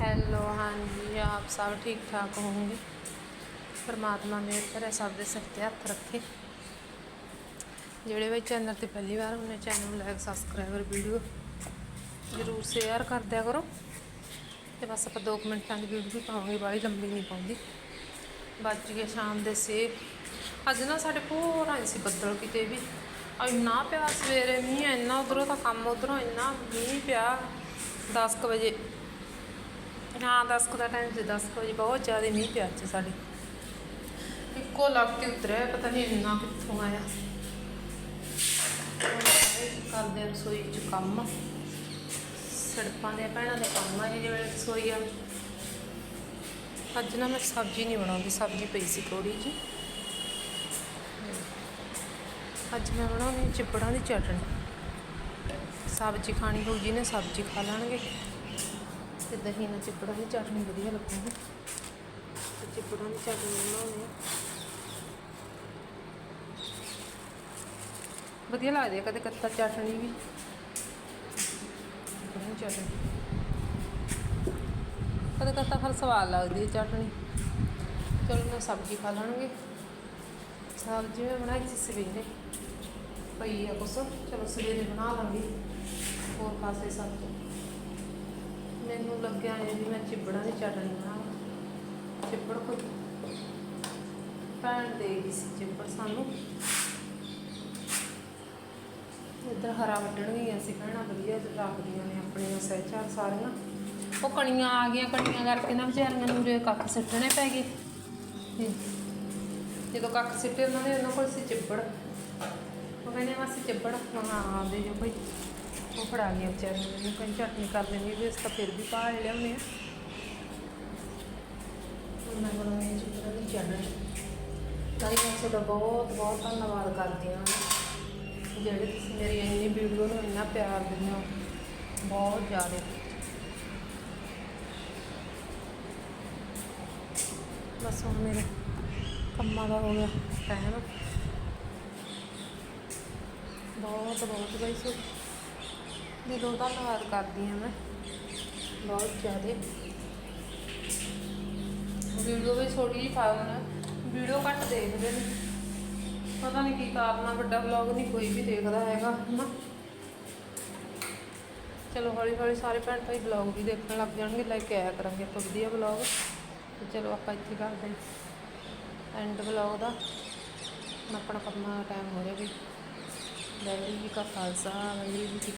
Hello ਹਾਂਜੀ, ਆਪ ਸਭ ਠੀਕ ਠਾਕ ਹੋਵੋਗੇ? ਪਰਮਾਤਮਾ ਮੇਰ ਕਰੇ ਸਭ ਦੇ ਸਿਰ ਤੇ ਹੱਥ ਰੱਖੇ। ਜਿਹੜੇ ਵੀ ਚੈਨਲ ਤੇ ਪਹਿਲੀ ਵਾਰ ਹੁੰਦੇ ਚੈਨਲ ਨੂੰ ਲਾਈਕ ਸਬਸਕ੍ਰਾਈਬਰ ਵੀਡੀਓ ਜਰੂਰ ਸ਼ੇਅਰ ਕਰ ਦਿਆ ਕਰੋ। ਤੇ ਬਸ ਆਪਾਂ 2 ਮਿੰਟਾਂ ਦੀ ਵੀਡੀਓ ਵੀ ਪਾਵਾਂਗੇ, ਬਾਹਲੀ ਲੰਬੀ ਨਹੀਂ ਪਾਉਂਦੀ। ਵੱਜ ਗਏ ਸ਼ਾਮ ਦੇ ਸੇ ਅੱਜ ਨਾ ਸਾਡੇ ਪੂਰਾ ਹੀ ਸੀ ਬੱਦਲ ਕਿਤੇ ਵੀ। ਇੰਨਾ ਪਿਆ ਸਵੇਰੇ ਮੀਂਹ, ਇੰਨਾ ਉਧਰੋਂ ਤਾਂ ਕੰਮ ਉਧਰੋਂ ਇੰਨਾ ਮੀਂਹ ਪਿਆ। 10 ਕੁ ਵਜੇ ਹਾਂ 10 ਕੁ ਦਾ ਟਾਈਮ ਸੀ 10 ਕੁ ਵਜੇ ਬਹੁਤ ਜ਼ਿਆਦਾ ਮੀਂਹ ਪਿਆ ਸੀ ਸਾਡੇ। ਇੱਕੋ ਲੱਗ ਕੇ ਉਤਰਿਆ, ਪਤਾ ਨਹੀਂ ਇੰਨਾ ਕਿੱਥੋਂ ਆਇਆ। ਹੁਣ ਸਾਰੇ ਕਰਦੇ ਆ ਰਸੋਈ 'ਚ ਕੰਮ। ਸੜਕਾਂ ਦੇ ਭੈਣਾਂ ਦੇ ਕੰਮ ਆ ਇਹ ਜਿਹੜੇ ਰਸੋਈ ਆ। ਅੱਜ ਨਾ ਮੈਂ ਸਬਜ਼ੀ ਨਹੀਂ ਬਣਾਉਂਦੀ, ਸਬਜ਼ੀ ਪਈ ਸੀ ਥੋੜੀ ਜੀ ਅੱਜ ਮੈਂ ਬਣਾਉਣੀ ਚਿਪੜਾਂ ਦੀ ਚਟਣੀ ਸਬਜ਼ੀ ਖਾਣੀ ਹੋਊ ਜੀ ਨੇ ਸਬਜ਼ੀ ਖਾ ਲੈਣਗੇ। ਤੇ ਦਹੀਂ ਨਾਲ ਚਿਪੜਾਂ ਦੀ ਚਟਣੀ ਵਧੀਆ ਲੱਗੂਗੀ ਤੇ ਚਿਪੜਾਂ ਦੀ ਚਟਣੀ ਬਣਾਉਣੀ। ਵਧੀਆ ਲੱਗਦੀ ਹੈ ਕਦੇ ਕੱਤਾ ਚਟਣੀ ਵੀ। ਚਿਪੜਾਂ ਦੀ ਚਟਣੀ ਕਦੇ ਕੱਤਾ ਫਿਰ ਸਵਾਦ ਲੱਗਦੀ ਹੈ ਚਟਣੀ ਚਲੋ ਨਾ ਸਬਜ਼ੀ ਖਾ ਲੈਣਗੇ। ਸਬਜ਼ੀ ਮੈਂ ਬਣਾਈ ਸੀ ਸਵੇਰੇ। ਪਈ ਆ ਕੁਛ। ਚਲੋ ਸਵੇਰੇ ਬਣਾ ਲਾਂਗੀ। ਹੋਰ ਖਾਸੇ ਸਬਜ਼ੀ। ਮੈਨੂੰ ਲੱਗਿਆ ਇਹ ਵੀ ਮੈਂ ਚਿਬੜਾਂ ਦੀ ਚਟਣੀ ਬਣਾਵਾਂ ਚਿਬੜ ਕੋਈ ਭੈਣ ਦੇ ਗਈ ਸੀ ਚਿਬੜ ਸਾਨੂੰ। ਇੱਧਰ ਹਰਾ ਵੱਢਣ ਗਈਆਂ ਸੀ ਭੈਣਾਂ, ਵਧੀਆ ਰੱਖਦੀਆਂ ਨੇ ਆਪਣੀਆਂ ਸਹਿਚਾਰ ਸਾਰੀਆਂ। ਉਹ ਕਣੀਆਂ ਆ ਗਈਆਂ, ਕਣੀਆਂ ਕਰਕੇ ਨਾ ਵਿਚਾਰੀਆਂ ਨੂੰ ਰੇ ਕੱਖ ਸਿੱਟਣੇ ਪੈ ਗਏ। ਜਦੋਂ ਕੱਖ ਸਿੱਟੇ ਉਹਨਾਂ ਨੇ, ਉਹਨਾਂ ਕੋਲ ਸੀ ਚਿੱਬੜ। ਉਹ ਕਹਿੰਦੇ ਮਾਸੀ, ਚਿੱਬੜ। ਮੈਂ ਹਾਂ, ਦੇ ਜੋ ਭਾਈ। ਉਹ ਫੜਾ ਗਿਆ ਵਿਚਾਰੀ ਨੇ ਮੈਨੂੰ ਕਹਿੰਦੀ ਚਟਨੀ ਕਰ ਲੈਣੀ ਵੀ ਇਸ ਤਾਂ ਫਿਰ ਵੀ ਭਾਲ ਲਿਆਉਂਦੇ ਆ ਹੁਣ ਮੈਂ ਬਣਾਉਣੀ ਹੈ ਚਿੱਬੜਾਂ ਦੀ ਚਟਨੀ ਸਾਰੀ ਮੈਂ ਤੁਹਾਡਾ ਬਹੁਤ ਬਹੁਤ ਧੰਨਵਾਦ ਕਰਦੀ ਹਾਂ। ਜਿਹੜੇ ਤੁਸੀਂ ਮੇਰੀ ਇੰਨੀ ਵੀਡੀਓ ਨੂੰ ਇੰਨਾ ਪਿਆਰ ਦਿੰਦੇ ਹੋ, ਬਹੁਤ ਜ਼ਿਆਦਾ। ਬਸ ਹੁਣ ਮੇਰੇ ਕੰਮਾਂ ਦਾ ਹੋ ਗਿਆ ਟਾਈਮ ਬਹੁਤ ਬਹੁਤ, ਬਈ ਸੋ। ਦਿਲੋਂ ਧੰਨਵਾਦ ਕਰਦੀ ਹਾਂ ਮੈਂ। ਬਹੁਤ ਜ਼ਿਆਦਾ। ਵੀਡੀਓ ਵੀ ਥੋੜੀ ਜਿਹੀ ਪਾਉਣਾ ਵੀਡੀਓ ਘੱਟ ਦੇਖਦੇ ਨੇ। ਪਤਾ ਨਹੀਂ ਕੀ ਕਾਰਨ ਆ, ਵੱਡਾ ਵਲੌਗ ਨਹੀਂ ਕੋਈ ਵੀ ਦੇਖਦਾ ਹੈਗਾ, ਹਨਾ। ਚਲੋ ਹੌਲੀ ਹੌਲੀ ਸਾਰੇ ਭੈਣ ਭਾਈ ਵਲੌਗ ਵੀ ਦੇਖਣ ਲੱਗ ਜਾਣਗੇ ਲਾਈਕ ਕੇ ਆਇਆ ਕਰਾਂਗੇ ਆਪਾਂ ਵਧੀਆ ਵਲੌਗ ਤੇ ਚਲੋ ਆਪਾਂ ਇੱਥੇ ਕਰਦੇ ਹਾਂ। ਐਂਡ ਵਲੌਗ ਦਾ। ਹੁਣ ਆਪਣਾ ਕੰਮਾਂ ਦਾ ਟਾਈਮ ਹੋ ਰਿਹਾ ਵੀ। ਵਾਹਿਗੁਰੂ ਜੀ ਕਾ ਖਾਲਸਾ, ਵਾਹਿਗੁਰੂ ਜੀ ਕੀ